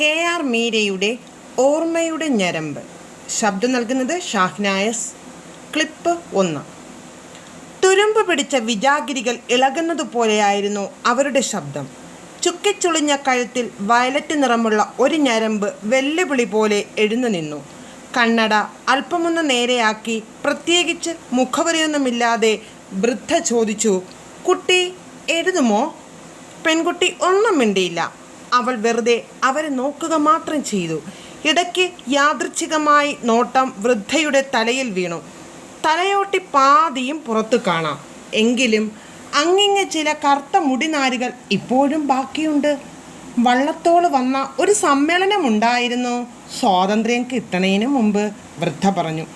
K R മീരയുടെ ഓർമ്മയുടെ ഞരമ്പ്. ശബ്ദം നൽകുന്നത് ഷാഹ്നായസ് ക്ലിപ്പ് ഒന്ന്. തുരുമ്പ് പിടിച്ച വിജാഗിരികൾ ഇളകുന്നതുപോലെയായിരുന്നു അവരുടെ ശബ്ദം. ചുക്കിച്ചുളിഞ്ഞ കഴുത്തിൽ വയലറ്റ് നിറമുള്ള ഒരു ഞരമ്പ് വെല്ലുവിളി പോലെ എഴുന്നു നിന്നു. കണ്ണട അല്പമൊന്ന് നേരെയാക്കി പ്രത്യേകിച്ച് മുഖവരിയൊന്നുമില്ലാതെ വൃദ്ധ ചോദിച്ചു കുട്ടി എഴുതുമോ? പെൺകുട്ടി ഒന്നും മിണ്ടിയില്ല. അവൾ വെറുതെ അവരെ നോക്കുക മാത്രം ചെയ്തു. ഇടയ്ക്ക് യാദൃച്ഛികമായി നോട്ടം വൃദ്ധയുടെ തലയിൽ വീണു. തലയോട്ടി പാതിയും പുറത്തു കാണാം. എങ്കിലും അങ്ങിങ്ങ് ചില കറുത്ത മുടിനാരുകൾ ഇപ്പോഴും ബാക്കിയുണ്ട്. വള്ളത്തോൾ വന്ന ഒരു സമ്മേളനമുണ്ടായിരുന്നു. സ്വാതന്ത്ര്യം കിട്ടണേനു മുമ്പ് വൃദ്ധ പറഞ്ഞു.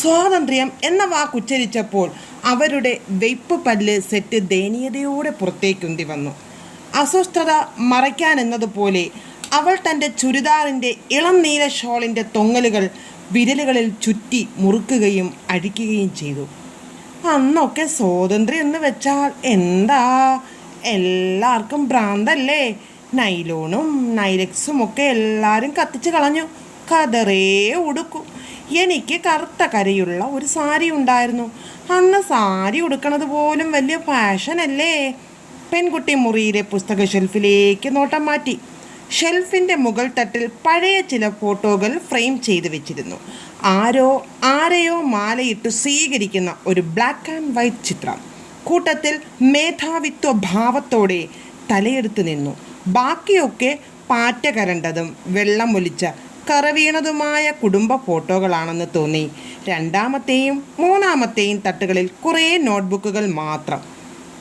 സ്വാതന്ത്ര്യം എന്ന വാക്കുച്ചരിച്ചപ്പോൾ അവരുടെ വെയ്പ്പ് പല്ല് സെറ്റ് ദയനീയതയോടെ പുറത്തേക്കുന്തി വന്നു. അസ്വസ്ഥത മറയ്ക്കാനെന്നതുപോലെ അവൾ തന്റെ ചുരിദാറിന്റെ ഇളം നീല ഷോളിന്റെ തൊങ്ങലുകൾ വിരലുകളിൽ ചുറ്റി മുറുക്കുകയും അഴിക്കുകയും ചെയ്തു. അന്നൊക്കെ സ്വാതന്ത്ര്യം എന്ന് വെച്ചാൽ എന്താ? എല്ലാവർക്കും ഭ്രാന്തല്ലേ? നൈലോണും നൈലക്സും ഒക്കെ എല്ലാവരും കത്തിച്ച് കളഞ്ഞു. കതറേ ഉടുക്കും. എനിക്ക് കറുത്ത കരയുള്ള ഒരു സാരി ഉണ്ടായിരുന്നു. അന്ന് സാരി ഉടുക്കണത് പോലും വലിയ ഫാഷനല്ലേ? പെൺകുട്ടി മുറിയിലെ പുസ്തക ഷെൽഫിലേക്ക് നോട്ടം മാറ്റി. ഷെൽഫിന്റെ മുകൾ തട്ടിൽ പഴയ ചില ഫോട്ടോകൾ ഫ്രെയിം ചെയ്ത് വെച്ചിരുന്നു. ആരോ ആരെയോ മാലയിട്ട് സ്വീകരിക്കുന്ന ഒരു ബ്ലാക്ക് ആൻഡ് വൈറ്റ് ചിത്രം. കൂട്ടത്തിൽ മേധാവിത്വ ഭാവത്തോടെ തലയെടുത്ത് നിന്നു. ബാക്കിയൊക്കെ പാറ്റ കരണ്ടതും വെള്ളമൊലിച്ച കറവീണതുമായ കുടുംബ ഫോട്ടോകളാണെന്ന് തോന്നി. രണ്ടാമത്തെയും മൂന്നാമത്തെയും തട്ടുകളിൽ കുറേ നോട്ട്ബുക്കുകൾ മാത്രം.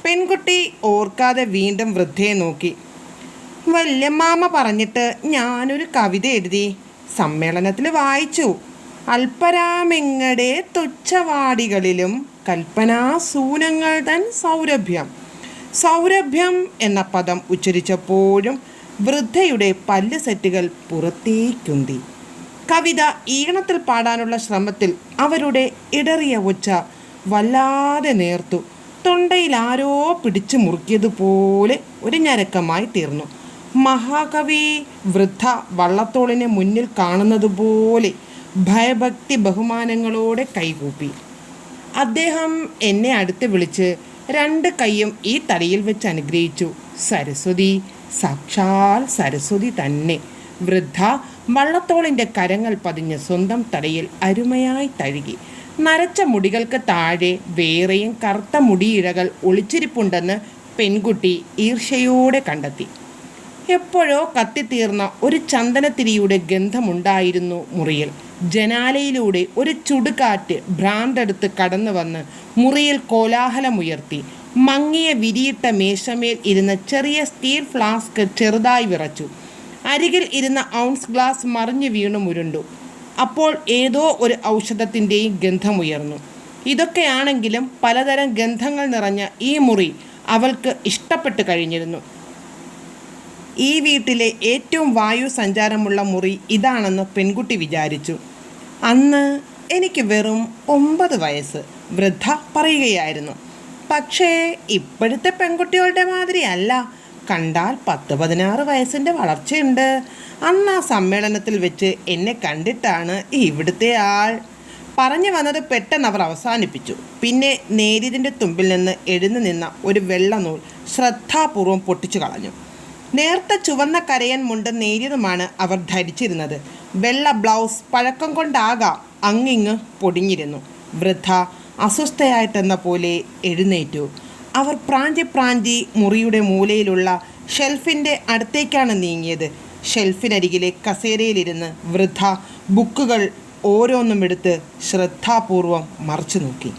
പെൺകുട്ടി ഓർക്കാതെ വീണ്ടും വൃദ്ധയെ നോക്കി. വല്യമ്മാമ പറഞ്ഞിട്ട് ഞാനൊരു കവിത എഴുതി സമ്മേളനത്തിൽ വായിച്ചു. അൽപരാമെങ്ങടെ തുച്ഛവാടികളിലും കൽപ്പനാസൂനങ്ങൾ തൻ സൗരഭ്യം. സൗരഭ്യം എന്ന പദം ഉച്ചരിച്ചപ്പോഴും വൃദ്ധയുടെ പല്ല് സെറ്റുകൾ പുറത്തേക്കുന്തി. കവിത ഈണത്തിൽ പാടാനുള്ള ശ്രമത്തിൽ അവരുടെ ഇടറിയ ഒച്ച വല്ലാതെ നേർത്തു. തൊണ്ടയിൽ ആരോ പിടിച്ചു മുറുക്കിയതുപോലെ ഒരു ഞരക്കമായി തീർന്നു. മഹാകവി വൃദ്ധ വള്ളത്തോളിനെ മുന്നിൽ കാണുന്നതുപോലെ ഭയഭക്തി ബഹുമാനങ്ങളോടെ കൈകൂപ്പി. അദ്ദേഹം എന്നെ അടുത്ത് വിളിച്ച് രണ്ട് കൈയും ഈ തലയിൽ വെച്ച് അനുഗ്രഹിച്ചു. സരസ്വതി സാക്ഷാൽ സരസ്വതി തന്നെ. വൃദ്ധ വള്ളത്തോളിന്റെ കരങ്ങൾ പതിഞ്ഞ് സ്വന്തം തലയിൽ അരുമയായി തഴുകി. നരച്ച മുടികൾക്ക് താഴെ വേറെയും കറുത്ത മുടിയിഴകൾ ഒളിച്ചിരിപ്പുണ്ടെന്ന് പെൺകുട്ടി ഈർഷയോടെ കണ്ടെത്തി. എപ്പോഴോ കത്തിത്തീർന്ന ഒരു ചന്ദനത്തിരിയുടെ ഗന്ധമുണ്ടായിരുന്നു മുറിയിൽ. ജനാലയിലൂടെ ഒരു ചുടുകാറ്റ് ഭ്രാന്തെടുത്ത് കടന്നു വന്ന് മുറിയിൽ കോലാഹലമുയർത്തി. മങ്ങിയ വിരിയിട്ട മേശമേൽ ഇരുന്ന ചെറിയ സ്റ്റീൽ ഫ്ലാസ്ക് ചെറുതായി വിറച്ചു. അരികിൽ ഇരുന്ന ഔൺസ് ഗ്ലാസ് മറിഞ്ഞു വീണു മുരുണ്ടു. അപ്പോൾ ഏതോ ഒരു ഔഷധത്തിന്റെയും ഗന്ധമുയർന്നു ഇതൊക്കെയാണെങ്കിലും പലതരം ഗന്ധങ്ങൾ നിറഞ്ഞ ഈ മുറി അവൾക്ക് ഇഷ്ടപ്പെട്ടു കഴിഞ്ഞിരുന്നു. ഈ വീട്ടിലെ ഏറ്റവും വായു സഞ്ചാരമുള്ള മുറി ഇതാണെന്ന് പെൺകുട്ടി വിചാരിച്ചു. അന്ന് എനിക്ക് വെറും ഒമ്പത് വയസ്സ് വൃദ്ധ പറയുകയായിരുന്നു. പക്ഷേ ഇപ്പോഴത്തെ പെൺകുട്ടികളുടെ മാതിരി അല്ല കണ്ടാൽ പത്ത് പതിനാറ് വയസ്സിന്റെ വളർച്ചയുണ്ട്. അന്ന് ആ സമ്മേളനത്തിൽ വെച്ച് എന്നെ കണ്ടിട്ടാണ് ഇവിടുത്തെ ആൾ. പറഞ്ഞു വന്നത് പെട്ടെന്ന് അവർ അവസാനിപ്പിച്ചു. പിന്നെ നേരിതിന്റെ തുമ്പിൽ നിന്ന് എഴുന്നു നിന്ന ഒരു വെള്ളനൂൽ ശ്രദ്ധാപൂർവം പൊട്ടിച്ചു കളഞ്ഞു. നേർത്ത ചുവന്ന കരയൻ മുണ്ട് നേരിയതുമാണ് അവർ ധരിച്ചിരുന്നത്. വെള്ള ബ്ലൗസ് പഴക്കം കൊണ്ടാകാം അങ്ങിങ്ങ് പൊടിഞ്ഞിരുന്നു. വൃദ്ധ അസ്വസ്ഥയായിട്ടെന്ന പോലെ എഴുന്നേറ്റു. അവർ പ്രാഞ്ചി പ്രാഞ്ചി മുറിയുടെ മൂലയിലുള്ള ഷെൽഫിന്റെ അടുത്തേക്കാണ് നീങ്ങിയത്. ഷെൽഫിനരികിലെ കസേരയിലിരുന്ന് വൃദ്ധ ബുക്കുകൾ ഓരോന്നും എടുത്ത് ശ്രദ്ധാപൂർവം മറിച്ചു നോക്കി.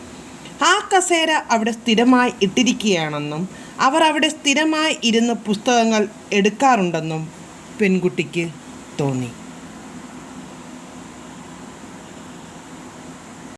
ആ കസേര അവിടെ സ്ഥിരമായി ഇട്ടിരിക്കുകയാണെന്നും അവർ അവിടെ സ്ഥിരമായി ഇരുന്ന് പുസ്തകങ്ങൾ എടുക്കാറുണ്ടെന്നും പെൺകുട്ടിക്ക് തോന്നി.